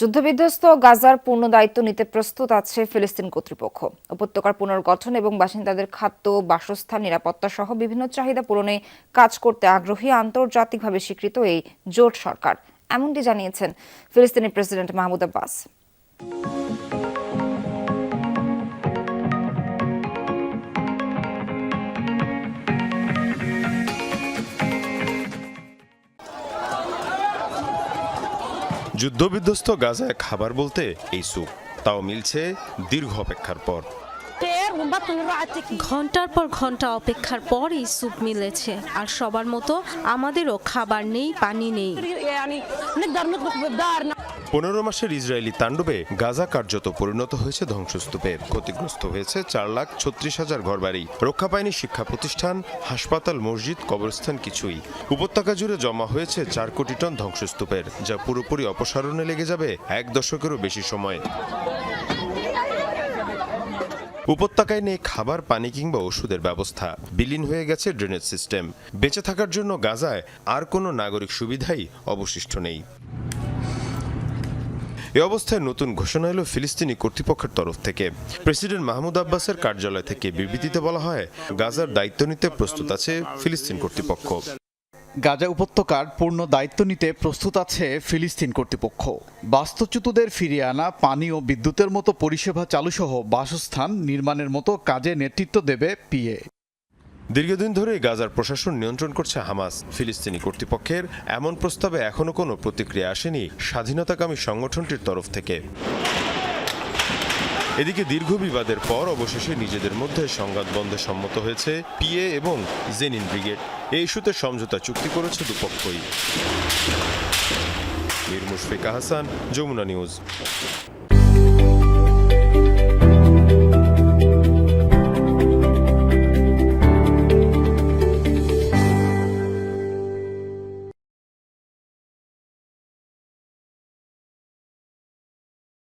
যুদ্ধবিধ্বস্ত গাজার পূর্ণ দায়িত্ব নিতে প্রস্তুত আছে ফিলিস্তিন কর্তৃপক্ষ। উপত্যকার পুনর্গঠন এবং বাসিন্দাদের খাদ্য, বাসস্থান নিরাপত্তা সহ বিভিন্ন চাহিদা পূরণে কাজ করতে আগ্রহী আন্তর্জাতিকভাবে স্বীকৃত এই জোট সরকার। এমনটি জানিয়েছেন ফিলিস্তিনি প্রেসিডেন্ট মাহমুদ আব্বাস। যুদ্ধবিধ্বস্ত গাজায় খাবার বলতে এই সুপ তাও মিলছে দীর্ঘ অপেক্ষার পর। ঘণ্টার পর ঘণ্টা অপেক্ষার পর এই স্যুপ মিলেছে। আর সবার মতো আমাদেরও খাবার নেই, পানি নেই। পনেরো মাসের ইসরায়েলি তাণ্ডবে গাজা কার্যত পরিণত হয়েছে ধ্বংসস্তূপে। ক্ষতিগ্রস্ত হয়েছে চার লাখ ছত্রিশ হাজার ঘরবাড়ি। রক্ষা পায়নি শিক্ষা প্রতিষ্ঠান, হাসপাতাল, মসজিদ, কবরস্থান কিছুই। উপত্যকা জুড়ে জমা হয়েছে চার কোটি টন ধ্বংসস্তূপের, যা পুরোপুরি অপসারণে লেগে যাবে এক দশকেরও বেশি সময়। উপত্যকায় নেই খাবার, পানি কিংবা ওষুধের ব্যবস্থা। বিলীন হয়ে গেছে ড্রেনেজ সিস্টেম। বেঁচে থাকার জন্য গাজায় আর কোনো নাগরিক সুবিধাই অবশিষ্ট নেই। এ অবস্থায় নতুন ঘোষণা এলো ফিলিস্তিনি কর্তৃপক্ষের তরফ থেকে। প্রেসিডেন্ট মাহমুদ আব্বাসের কার্যালয় থেকে বিবৃতিতে বলা হয়, গাজার দায়িত্ব নিতে প্রস্তুত আছে ফিলিস্তিন কর্তৃপক্ষ। গাজা উপত্যকার পূর্ণ দায়িত্ব নিতে প্রস্তুত আছে ফিলিস্তিন কর্তৃপক্ষ। বাস্তুচ্যুতদের ফিরিয়ে আনা, পানি ও বিদ্যুতের মতো পরিষেবা চালুসহ বাসস্থান নির্মাণের মতো কাজে নেতৃত্ব দেবে পিএ। দীর্ঘদিন ধরে গাজার প্রশাসন নিয়ন্ত্রণ করছে হামাস। ফিলিস্তিনি কর্তৃপক্ষের এমন প্রস্তাবে এখনও কোনো প্রতিক্রিয়া আসেনি স্বাধীনতাকামী সংগঠনটির তরফ থেকে। এদিকে দীর্ঘ বিবাদের পর অবশেষে নিজেদের মধ্যে সংঘাত বন্ধে সম্মত হয়েছে পিএ এবং জেনিন ব্রিগেড। এই ইস্যুতে সমঝোতা চুক্তি করেছে দুপক্ষই। মীর মুশফিকা হাসান যমুনা নিউজ।